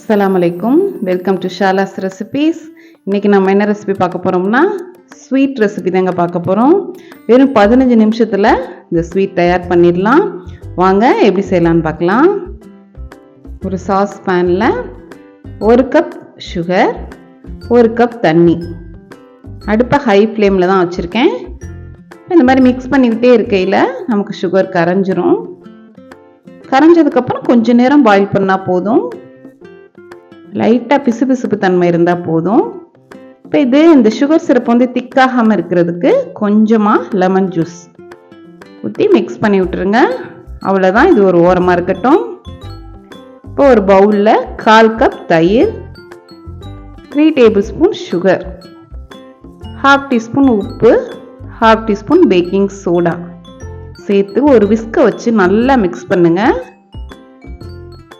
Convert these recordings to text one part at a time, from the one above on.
அஸ்லாம் அலைக்கும் welcome to ஷாலாஸ் recipes இன்றைக்கி நம்ம என்ன ரெசிபி பார்க்க போகிறோம்னா ஸ்வீட் ரெசிபி தாங்க பார்க்க போகிறோம் வெறும் பதினஞ்சு நிமிஷத்தில் இந்த ஸ்வீட் தயார் பண்ணிடலாம். வாங்க எப்படி செய்யலான்னு பார்க்கலாம். ஒரு சாஸ் பேனில் ஒரு கப் சுகர் ஒரு கப் தண்ணி. அடுப்பை ஹை ஃப்ளேமில் தான் வச்சுருக்கேன். இந்த மாதிரி மிக்ஸ் பண்ணிக்கிட்டே இருக்கையில் நமக்கு சுகர் கரைஞ்சிரும். கரைஞ்சதுக்கப்புறம் கொஞ்சம் நேரம் பாயில் பண்ணால் போதும். லைட்டாக பிசு பிசுப்பு தன்மை இருந்தால் போதும். இப்போ இது இந்த சுகர் சிரப் வந்து திக்காகாமல் இருக்கிறதுக்கு கொஞ்சமாக லெமன் ஜூஸ் ஊற்றி மிக்ஸ் பண்ணி விட்டுருங்க. அவ்வளோதான் இது ஒரு ஓரமாக இருக்கட்டும். இப்போ ஒரு பவுலில் கால் கப் தயிர் three tablespoon sugar half teaspoon உப்பு ஹாஃப் டீஸ்பூன் பேக்கிங் சோடா சேர்த்து ஒரு விஸ்கை வச்சு நல்லா மிக்ஸ் பண்ணுங்கள்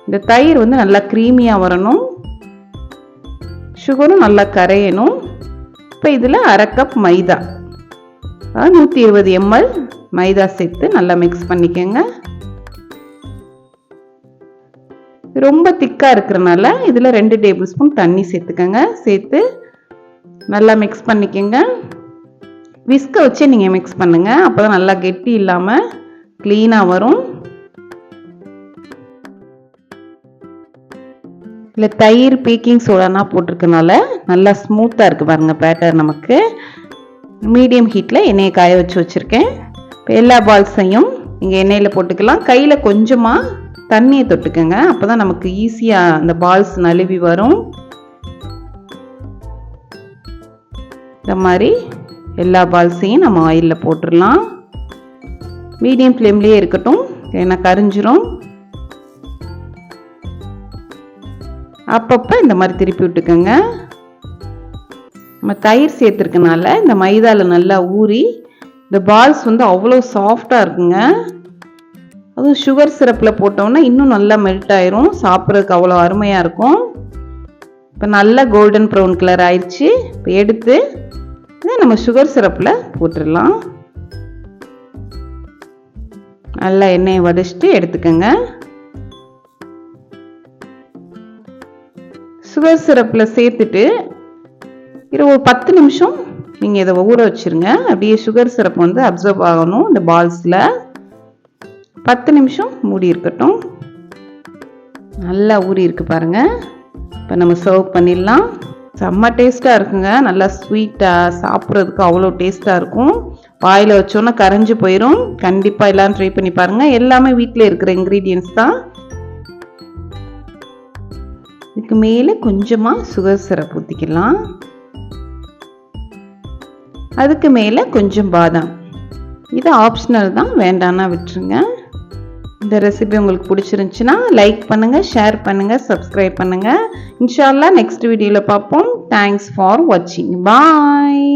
இந்த தயிர் வந்து நல்லா க்ரீமியாக வரணும். சுகரும் நல்லா கரையணும். இப்போ இதில் அரை கப் மைதா. நூற்றி இருபது எம்எல் மைதா சேர்த்து நல்லா மிக்ஸ் பண்ணிக்கோங்க. ரொம்ப திக்காக இருக்கிறனால இதில் ரெண்டு டேபிள் ஸ்பூன் தண்ணி சேர்த்துக்கோங்க. சேர்த்து நல்லா மிக்ஸ் பண்ணிக்கோங்க. விஸ்கை வச்சே நீங்கள் மிக்ஸ் பண்ணுங்கள் அப்போ தான் நல்லா கெட்டி இல்லாமல் க்ளீனாக வரும். இல்லை தயிர் பேக்கிங் சோடானா போட்டிருக்கனால நல்லா ஸ்மூத்தாக இருக்குது பாருங்கள் பேட்டர் நமக்கு. மீடியம் ஹீட்டில் எண்ணெயை காய வச்சு வச்சுருக்கேன். இப்போ எல்லா பால்ஸையும் நீங்கள் எண்ணெயில் போட்டுக்கலாம். கையில் கொஞ்சமாக தண்ணியை தொட்டுக்கோங்க. அப்போ தான் நமக்கு ஈஸியாக அந்த பால்ஸ் நழுவி வரும். இந்த மாதிரி எல்லா பால்ஸையும் நம்ம ஆயிலில் போட்டுடலாம் மீடியம் ஃப்ளேம்லேயே இருக்கட்டும். ஏன்னா கரிஞ்சிரும். அப்பப்போ இந்த மாதிரி திருப்பி விட்டுக்கோங்க. நம்ம தயிர் சேர்த்துருக்கனால இந்த மைதாவில் நல்லா ஊறி இந்த பால்ஸ் வந்து அவ்வளோ சாஃப்டாக இருக்குங்க. அதுவும் சுகர் சிரப்பில் போட்டோம்னா இன்னும் நல்லா மெல்ட் ஆயிரும். சாப்பிட்றதுக்கு அவ்வளோ அருமையாக இருக்கும். இப்போ நல்லா கோல்டன் ப்ரௌன் கலர் ஆயிடுச்சு. இப்போ எடுத்து இதை நம்ம சுகர் சிரப்பில் போட்டுடலாம். நல்லா எண்ணெயை வடிச்சிட்டு எடுத்துக்கோங்க. சுகர் சிரப்பில் சேர்த்துட்டு இது ஒரு பத்து நிமிஷம் நீங்கள் இதை ஊற வச்சுருங்க. அப்படியே சுகர் சிரப் வந்து அப்சர்வ் ஆகணும். இந்த பால்ஸில் பத்து நிமிஷம் மூடி இருக்கட்டும். நல்லா ஊறி இருக்கு பாருங்கள் இப்போ நம்ம சர்வ் பண்ணிடலாம். செம்ம டேஸ்ட்டாக இருக்குங்க. நல்லா ஸ்வீட்டாக சாப்பிட்றதுக்கு அவ்வளோ டேஸ்ட்டாக இருக்கும். வாயில் வச்சோன்னா கரைஞ்சி போயிடும் கண்டிப்பாக எல்லாம் ட்ரை பண்ணி பாருங்கள் எல்லாமே வீட்டில் இருக்கிற இன்க்ரீடியன்ஸ் தான். இதுக்கு மேலே கொஞ்சமாக சுகர் சிரப் ஊற்றிக்கலாம் அதுக்கு மேலே கொஞ்சம் பாதாம். இது ஆப்ஷனல் தான் வேண்டான்னா விட்டுருங்க. இந்த ரெசிபி உங்களுக்கு பிடிச்சிருந்துச்சுன்னா லைக் பண்ணுங்கள் ஷேர் பண்ணுங்கள் சப்ஸ்கிரைப் பண்ணுங்கள் இன்ஷால்லா நெக்ஸ்ட் வீடியோவில் பார்ப்போம். தேங்க்ஸ் ஃபார் வாட்சிங் பாய்